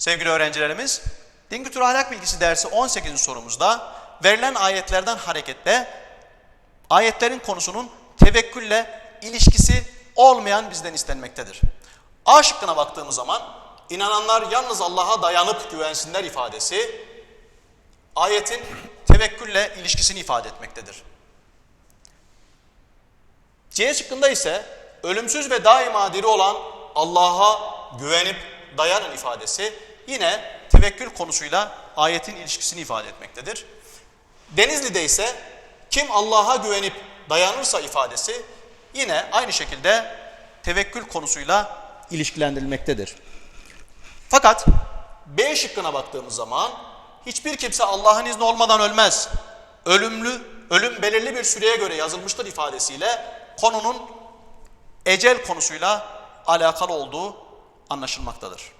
Sevgili öğrencilerimiz, Din Kültürü Ahlak Bilgisi dersi 18. sorumuzda verilen ayetlerden hareketle ayetlerin konusunun tevekkülle ilişkisi olmayan bizden istenmektedir. A şıkkına baktığımız zaman inananlar yalnız Allah'a dayanıp güvensinler ifadesi ayetin tevekkülle ilişkisini ifade etmektedir. C şıkkında ise ölümsüz ve daima diri olan Allah'a güvenip dayanın ifadesi yine tevekkül konusuyla ayetin ilişkisini ifade etmektedir. Denizli'de ise kim Allah'a güvenip dayanırsa ifadesi yine aynı şekilde tevekkül konusuyla ilişkilendirilmektedir. Fakat B şıkkına baktığımız zaman hiçbir kimse Allah'ın izni olmadan ölmez. Ölümlü, ölüm belirli bir süreye göre yazılmıştır ifadesiyle konunun ecel konusuyla alakalı olduğu anlaşılmaktadır.